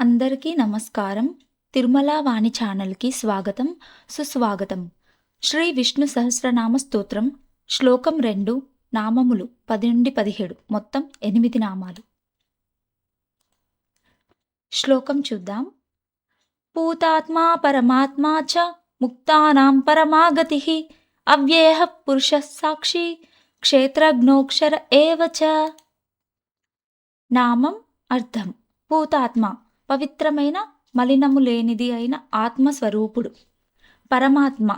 అందరికీ నమస్కారం. తిరుమల వాణి ఛానల్కి స్వాగతం సుస్వాగతం. శ్రీ విష్ణు సహస్రనామ స్తోత్రం శ్లోకం రెండు నామములు పది నుండి పదిహేడు మొత్తం ఎనిమిది నామాలు. శ్లోకం చూద్దాం. పూతాత్మా పరమాత్మా చ ముక్తానాం పరమాగతి అవ్యేహ పురుష సాక్షి క్షేత్రజ్ఞోక్షర ఏవ నామం అర్థం. పూతాత్మ పవిత్రమైన మలినము లేనిది అయిన ఆత్మస్వరూపుడు. పరమాత్మ.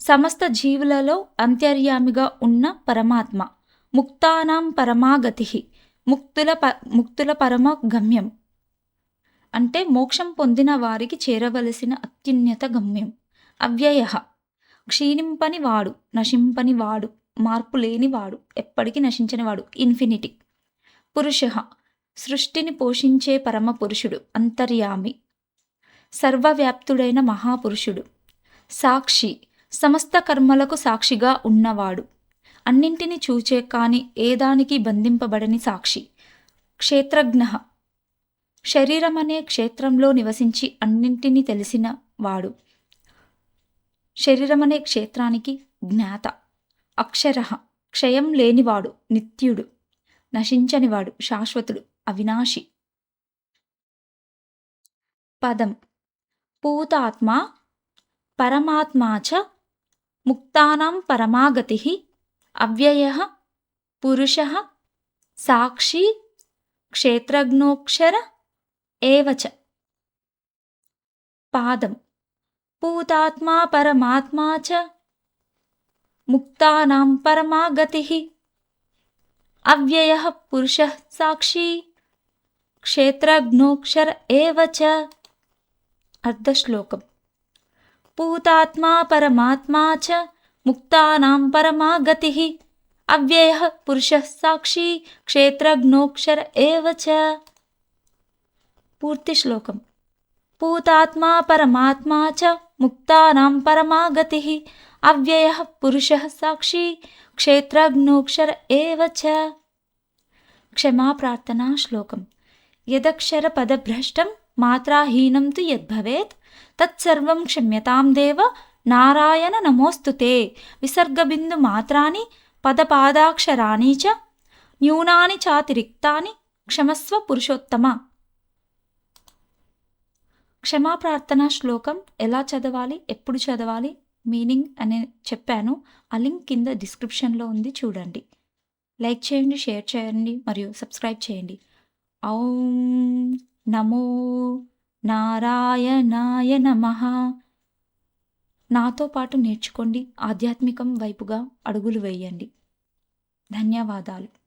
సమస్త జీవులలో అంతర్యామిగా ఉన్న పరమాత్మ. ముక్తానాం పరమాగతి. ముక్తుల ప ముక్తుల పరమ గమ్యం అంటే మోక్షం పొందిన వారికి చేరవలసిన అత్యున్నత గమ్యం. అవ్యయ. క్షీణింపని వాడు నశింపని వాడు మార్పు లేని వాడు ఎప్పటికీ నశించని వాడు ఇన్ఫినిటీ. పురుష. సృష్టిని పోషించే పరమ పురుషుడు అంతర్యామి సర్వవ్యాప్తుడైన మహాపురుషుడు సాక్షి సమస్త కర్మలకు సాక్షిగా ఉన్నవాడు. అన్నింటిని చూచే కాని ఏదానికి బంధింపబడని సాక్షి క్షేత్రజ్ఞ. శరీరం అనే క్షేత్రంలో నివసించి అన్నింటినీ తెలిసిన వాడు. శరీరం అనే క్షేత్రానికి జ్ఞాత అక్షర క్షయం లేనివాడు నిత్యుడు నశించనివాడు శాశ్వతుడు. అవినాశి పదం పూతాత్మ పరమాత్మా చ ముక్తానాం పరమాగతి అవ్యయ పురుష సాక్షి క్షేత్రజ్ఞోక్షర ఏవచ పాదం పూతాత్మా పరమాత్మా చ ముక్తానాం పరమాగతి అవ్యయ పురుష సాక్షి क्षेत्रज्ञोक्षर एव च। अर्धश्लोकम्। पूतात्मा परमात्मा च मुक्तानां परमा गतिः अव्ययः पुरुषः साक्षी क्षेत्रज्ञोक्षर एव च। पूर्तिश्लोकम्। पूतात्मा परमात्मा च मुक्तानां परमा गतिः अव्ययः पुरुषः साक्षी क्षेत्रज्ञोक्षर एव च। क्षमा प्रार्थना श्लोकम्। పదభ్రష్టం మాత్రాహీనం తు యద్భవేత్ తత్సర్వం క్షమ్యతాం దేవ నారాయణ నమోస్తుతే విసర్గబిందు మాత్రాని పదపాదాక్షరాణి చ న్యూనాని చాతిరిక్తాని క్షమస్వ పురుషోత్తమ. క్షమాప్రార్థనా శ్లోకం ఎలా చదవాలి ఎప్పుడు చదవాలి మీనింగ్ అని చెప్పాను. ఆ లింక్ కింద డిస్క్రిప్షన్లో ఉంది చూడండి. లైక్ చేయండి షేర్ చేయండి మరియు సబ్స్క్రైబ్ చేయండి. ఔం నమో నారాయణాయ నమ నాతో పాటు నేర్చుకోండి ఆధ్యాత్మికం వైపుగా అడుగులు వేయండి. ధన్యవాదాలు.